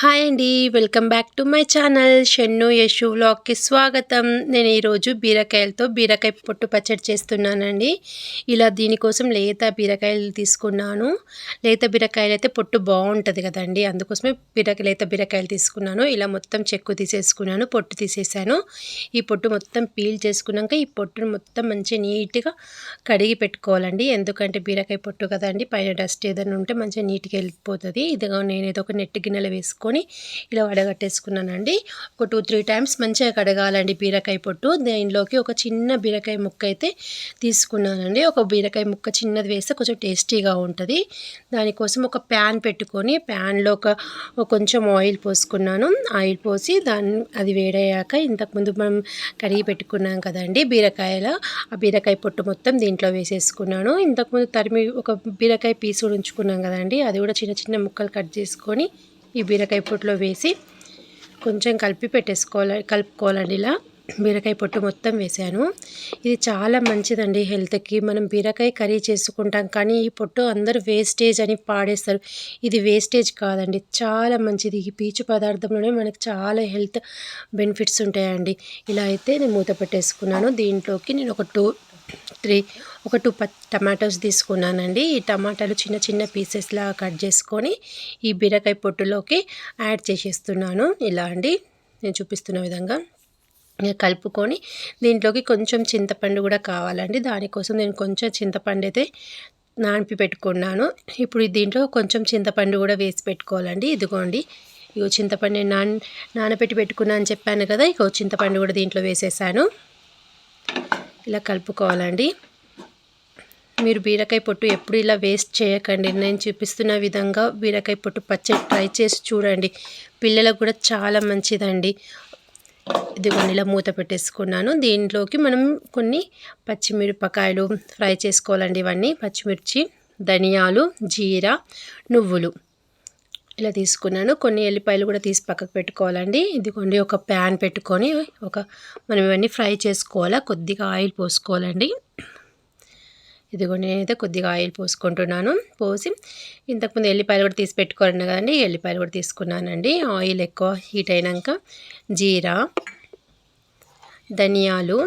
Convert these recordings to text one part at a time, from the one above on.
Hi అండి welcome back to my channel. Shennu Yashu వ్లాగ్కి స్వాగతం. నేను ఈరోజు బీరకాయలతో బీరకాయ పొట్టు పచ్చడి చేస్తున్నానండి. ఇలా దీనికోసం లేత బీరకాయలు తీసుకున్నాను. లేత బీరకాయలు అయితే పొట్టు బాగుంటుంది కదండి అందుకోసమే బీరకాయ లేత బీరకాయలు తీసుకున్నాను. ఇలా మొత్తం చెక్కు తీసేసుకున్నాను పొట్టు తీసేసాను. ఈ పొట్టు మొత్తం పీల్ చేసుకున్నాక ఈ పొట్టును మొత్తం మంచిగా నీట్గా కడిగి పెట్టుకోవాలండి. ఎందుకంటే బీరకాయ పొట్టు కదండి పైన డస్ట్ ఏదైనా ఉంటే మంచిగా నీట్గా వెళ్ళిపోతుంది. ఇదిగా నేను ఏదో ఒక నెట్ గిన్నెలో వేసుకొని ఇలా వడగట్టేసుకున్నానండి. ఒక టూ త్రీ టైమ్స్ మంచిగా కడగాలండి బీరకాయ పొట్టు. దీనిలోకి ఒక చిన్న బీరకాయ ముక్క అయితే తీసుకున్నానండి. ఒక బీరకాయ ముక్క చిన్నది వేస్తే కొంచెం టేస్టీగా ఉంటుంది. దానికోసం ఒక ప్యాన్ పెట్టుకొని ప్యాన్లో ఒక కొంచెం ఆయిల్ పోసుకున్నాను. ఆయిల్ పోసి దాన్ని అది వేడయ్యాక ఇంతకుముందు మనం కడిగి పెట్టుకున్నాం కదండి బీరకాయల ఆ బీరకాయ పొట్టు మొత్తం దీంట్లో వేసేసుకున్నాను. ఇంతకుముందు తరిమి ఒక బీరకాయ పీసు కూడా ఉంచుకున్నాం కదండి అది కూడా చిన్న చిన్న ముక్కలు కట్ చేసుకొని ఈ బీరకాయ పొట్టులో వేసి కొంచెం కలిపి పెట్టేసుకోవాలి కలుపుకోవాలండి ఇలా. బీరకాయ పొట్టు మొత్తం వేసాను. ఇది చాలా మంచిదండి హెల్త్కి. మనం బీరకాయ కర్రీ చేసుకుంటాం కానీ ఈ పొట్టు అందరూ వేస్టేజ్ అని పాడేస్తారు. ఇది వేస్టేజ్ కాదండి చాలా మంచిది. ఈ పీచు పదార్థంలోనే మనకు చాలా హెల్త్ బెనిఫిట్స్ ఉంటాయండి. ఇలా అయితే నేను మూత పెట్టేసుకున్నాను. దీంట్లోకి నేను ఒక టూ త్రీ ఒక టూ ప టమాటోస్ తీసుకున్నానండి. ఈ టమాటాలు చిన్న చిన్న పీసెస్లా కట్ చేసుకొని ఈ బీరకాయ పొట్టులోకి యాడ్ చేసేస్తున్నాను. ఇలా అండి. నేను చూపిస్తున్న విధంగా కలుపుకొని దీంట్లోకి కొంచెం చింతపండు కూడా కావాలండి. దానికోసం నేను కొంచెం చింతపండు అయితే నానిపి పెట్టుకున్నాను. ఇప్పుడు దీంట్లో కొంచెం చింతపండు కూడా వేసి పెట్టుకోవాలండి. ఇదిగోండి. ఇగో చింతపండు నాన్ నానబెట్టి పెట్టుకున్నా అని చెప్పాను కదా ఇగో చింతపండు కూడా దీంట్లో వేసేసాను. ఇలా కలుపుకోవాలండి. మీరు బీరకాయ పొట్టు ఎప్పుడు ఇలా వేస్ట్ చేయకండి. నేను చూపిస్తున్న విధంగా బీరకాయ పొట్టు పచ్చడి ట్రై చేసి చూడండి. పిల్లలకు కూడా చాలా మంచిదండి. ఇదిగోండి ఇలా మూత పెట్టేసుకున్నాను. దీంట్లోకి మనం కొన్ని పచ్చిమిరపకాయలు ఫ్రై చేసుకోవాలండి ఇవన్నీ. పచ్చిమిర్చి ధనియాలు జీరా నువ్వులు ఇలా తీసుకున్నాను. కొన్ని ఎల్లిపాయలు కూడా తీసి పక్కకు పెట్టుకోవాలండి. ఇదిగోండి ఒక ప్యాన్ పెట్టుకొని ఒక మనం ఇవన్నీ ఫ్రై చేసుకోవాలా? కొద్దిగా ఆయిల్ పోసుకోవాలండి. ఇదిగోండి నేనైతే కొద్దిగా ఆయిల్ పోసుకుంటున్నాను. పోసి ఇంతకుముందు ఎల్లిపాయలు కూడా తీసి పెట్టుకోరండి కదండి ఎల్లిపాయలు కూడా తీసుకున్నానండి. ఆయిల్ ఎక్కువ హీట్ అయినాక జీరా ధనియాలు.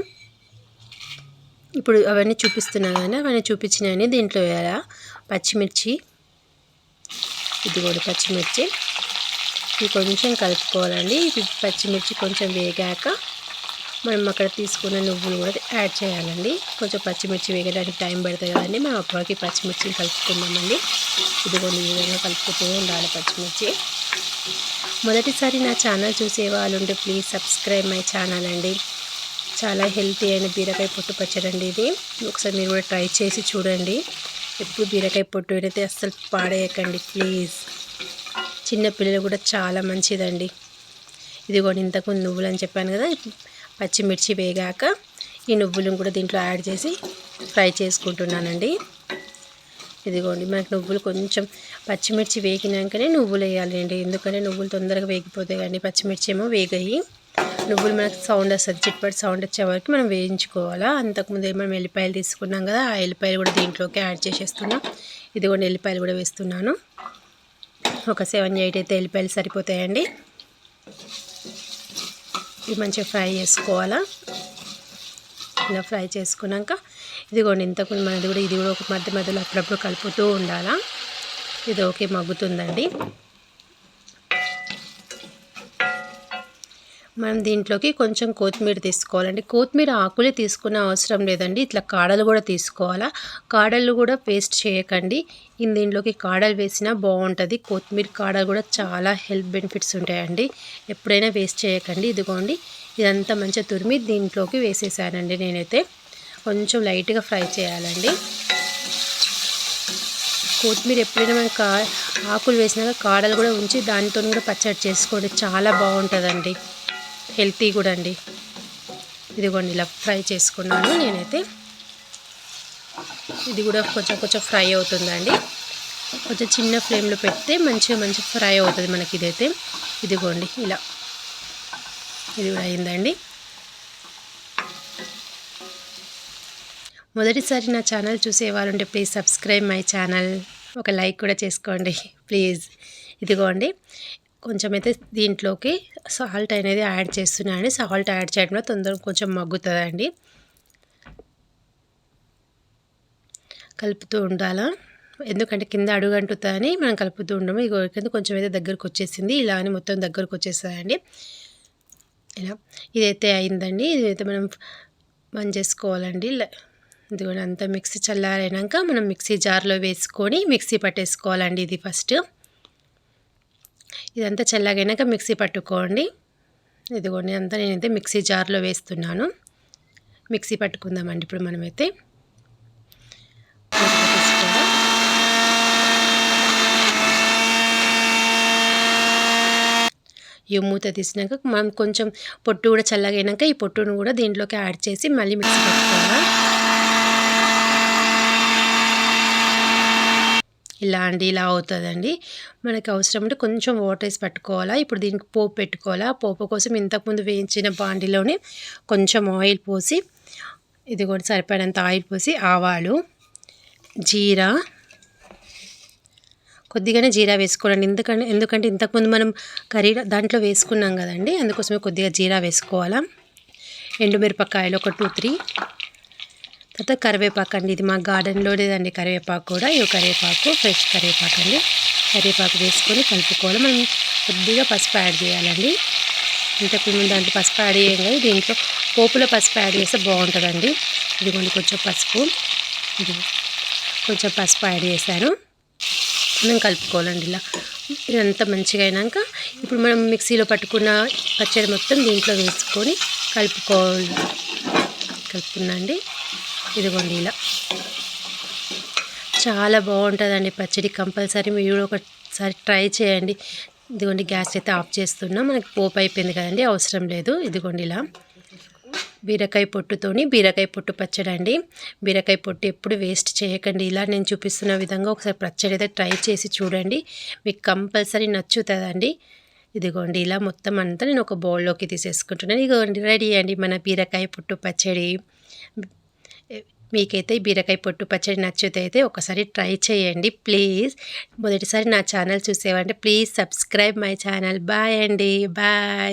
ఇప్పుడు అవన్నీ చూపిస్తున్నాను కానీ అవన్నీ చూపించినాయని దీంట్లో వేయాలా? పచ్చిమిర్చి. ఇది కూడా పచ్చిమిర్చి. ఇవి కొంచెం కలుపుకోవాలండి. ఇవి పచ్చిమిర్చి కొంచెం వేగాక మనం అక్కడ తీసుకున్న నువ్వులు కూడా యాడ్ చేయాలండి. కొంచెం పచ్చిమిర్చి వేగడానికి టైం పడుతుంది కదండి. మనం అప్పటికి పచ్చిమిర్చిని కలుపుకుందామండి. ఇదిగోండి ఈ విధంగా కలుపుతూ ఉండాలి పచ్చిమిర్చి. మొదటిసారి నా ఛానల్ చూసే వాళ్ళు ఉంటే ప్లీజ్ సబ్స్క్రైబ్ మై ఛానల్ అండి. చాలా హెల్తీ అయిన బీరకాయ పొట్టు పచ్చడండి ఇది. ఒకసారి మీరు కూడా ట్రై చేసి చూడండి. ఎప్పుడు బీరకాయ పొట్టు అయితే అస్సలు పాడేయకండి ప్లీజ్. చిన్నపిల్లలు కూడా చాలా మంచిదండి. ఇదిగోండి ఇంతకు నువ్వులు అని చెప్పాను కదా పచ్చిమిర్చి వేగాక ఈ నువ్వులను కూడా దీంట్లో యాడ్ చేసి ఫ్రై చేసుకుంటున్నానండి. ఇదిగోండి మనకు నువ్వులు కొంచెం పచ్చిమిర్చి వేగినాకనే నువ్వులు వేయాలండి. ఎందుకంటే నువ్వులు తొందరగా వేగిపోతాయి కానీ పచ్చిమిర్చి ఏమో వేగాయి. నువ్వులు మనకు సౌండ్ వస్తుంది చిట్పటి సౌండ్ వచ్చే వరకు మనం వేయించుకోవాలా. అంతకుముందు మనం ఎల్లిపాయలు తీసుకున్నాం కదా ఆ ఎల్లిపాయలు కూడా దీంట్లోకి యాడ్ చేసేస్తున్నాం. ఇదిగోండి ఎల్లిపాయలు కూడా వేస్తున్నాను. ఒక సెవెన్ ఎయిట్ అయితే ఎల్లిపాయలు సరిపోతాయండి. ఇవి మంచిగా ఫ్రై చేసుకోవాలా? ఇలా ఫ్రై చేసుకున్నాక ఇదిగోండి ఇంతకుముందు మనది కూడా ఇది కూడా ఒక మధ్య మధ్యలో అప్పుడప్పుడు కలుపుతూ ఉండాలా? ఇది ఓకే మగ్గుతుందండి. మనం దీంట్లోకి కొంచెం కొత్తిమీర తీసుకోవాలండి. కొత్తిమీర ఆకులే తీసుకునే అవసరం లేదండి. ఇట్లా కాడలు కూడా తీసుకోవాలా? కాడలు కూడా పేస్ట్ చేయకండి. దీంట్లోకి కాడలు వేసినా బాగుంటుంది. కొత్తిమీర కాడలు కూడా చాలా హెల్త్ బెనిఫిట్స్ ఉంటాయండి. ఎప్పుడైనా వేస్ట్ చేయకండి. ఇదిగోండి. ఇదంతా మంచిగా తురిమి దీంట్లోకి వేసేసానండి నేనైతే. కొంచెం లైట్గా ఫ్రై చేయాలండి. కొత్తిమీర ఎప్పుడైనా మనం కా ఆకులు వేసినాక కాడలు కూడా ఉంచి దానితో కూడా పచ్చడి చేసుకోండి. చాలా బాగుంటుందండి. హెల్తీ కూడా అండి. ఇదిగోండి ఇలా ఫ్రై చేసుకున్నాను నేనైతే. ఇది కూడా కొంచెం కొంచెం ఫ్రై అవుతుందండి. కొంచెం చిన్న ఫ్లేమ్లో పెడితే మంచిగా మంచిగా ఫ్రై అవుతుంది మనకి ఇదైతే. ఇదిగోండి ఇలా. ఇది కూడా అయిందండి. మొదటిసారి నా ఛానల్ చూసేవారుంటే ప్లీజ్ సబ్స్క్రైబ్ మై ఛానల్. ఒక లైక్ కూడా చేసుకోండి. ప్లీజ్. ఇదిగోండి. కొంచెం అయితే దీంట్లోకి సాల్ట్ అనేది యాడ్ చేస్తున్నాయండి సాల్ట్ యాడ్ చేయడం వల్ల తొందరగా కొంచెం మగ్గుతుందండి. కలుపుతూ ఉండాలా? ఎందుకంటే కింద అడుగంటుతుందని మనం కలుపుతూ ఉండము. ఇగో కింద కొంచెం అయితే దగ్గరకు వచ్చేసింది. ఇలా అని మొత్తం దగ్గరకు వచ్చేస్తుందండి. ఇలా ఇదైతే అయిందండి. ఇదైతే మనం బంద్ చేసుకోవాలండి. ఇదిగోండి అంతా మిక్సీ చల్లారైనాక మనం మిక్సీ జార్లో వేసుకొని మిక్సీ పట్టేసుకోవాలండి ఇది ఫస్ట్. ఇదంతా చల్లగైనాక మిక్సీ పట్టుకోండి. ఇదిగోండి అంతా నేనైతే మిక్సీ జార్లో వేస్తున్నాను. మిక్సీ పట్టుకుందామండి ఇప్పుడు మనమైతే. ఈ మూత తీసినాక మనం కొంచెం పొట్టు కూడా చల్లగైనాక ఈ పొట్టును కూడా దీంట్లోకి యాడ్ చేసి మళ్ళీ మిక్సీ పెట్టుకోవాలి. ఇలా అండి ఇలా అవుతుందండి. మనకి అవసరం అంటే కొంచెం వాటర్ వేసి పట్టుకోవాలా. ఇప్పుడు దీనికి పోపు పెట్టుకోవాలా. పోపు కోసం ఇంతకుముందు వేయించిన బాండిలోనే కొంచెం ఆయిల్ పోసి ఇది కూడా సరిపడేంత ఆయిల్ పోసి ఆవాలు జీరా కొద్దిగానే జీరా వేసుకోవాలండి. ఎందుకంటే ఎందుకంటే ఇంతకుముందు మనం కర్రీ దాంట్లో వేసుకున్నాం కదండి. అందుకోసమే కొద్దిగా జీరా వేసుకోవాలా. ఎండుమిరపకాయలు ఒక టూ త్రీ తర్వాత కరివేపాకు అండి. ఇది మా గార్డెన్లోనేదండి కరివేపాకు కూడా. ఈ కరివేపాకు ఫ్రెష్ కరివేపాకు అండి. కరివేపాకు వేసుకొని కలుపుకోవాలి. మనం కొద్దిగా పసుపు యాడ్ చేయాలండి. ఇంతకుముందు దాంట్లో పసుపు యాడ్ చేయం కదా. దీంట్లో పోపులో పసుపు యాడ్ చేస్తే బాగుంటుందండి. ఇదిగోండి కొంచెం పసుపు. ఇది కొంచెం పసుపు యాడ్ చేశాను. మనం కలుపుకోవాలండి ఇలా. ఇదంతా మంచిగా అయినాక ఇప్పుడు మనం మిక్సీలో పట్టుకున్న పచ్చడి మొత్తం దీంట్లో వేసుకొని కలుపుకోవాలి. కలుపుకున్నా అండి. ఇదిగోండి ఇలా చాలా బాగుంటుందండి పచ్చడి కంపల్సరీ. మీరు ఒకసారి ట్రై చేయండి. ఇదిగోండి గ్యాస్ అయితే ఆఫ్ చేస్తున్నా. మనకి పోపు అయిపోయింది కదండి అవసరం లేదు. ఇదిగోండి ఇలా. బీరకాయ పొట్టుతోని బీరకాయ పొట్టు పచ్చడి అండి. బీరకాయ పొట్టు ఎప్పుడు వేస్ట్ చేయకండి. ఇలా నేను చూపిస్తున్న విధంగా ఒకసారి పచ్చడి అయితే ట్రై చేసి చూడండి. మీకు కంపల్సరీ నచ్చుతుందండి. ఇదిగోండి ఇలా మొత్తం అంతా నేను ఒక బౌల్లోకి తీసేసుకుంటున్నాను. ఇదిగోండి రెడీ అండి మన బీరకాయ పొట్టు పచ్చడి. మీకైతే బీరకాయ పొట్టు పచ్చడి నచ్చితే ఒకసారి ట్రై చేయండి ప్లీజ్. మొదటిసారి నా channel చూసేవంటే please subscribe my channel. Bye అండి. బాయ్.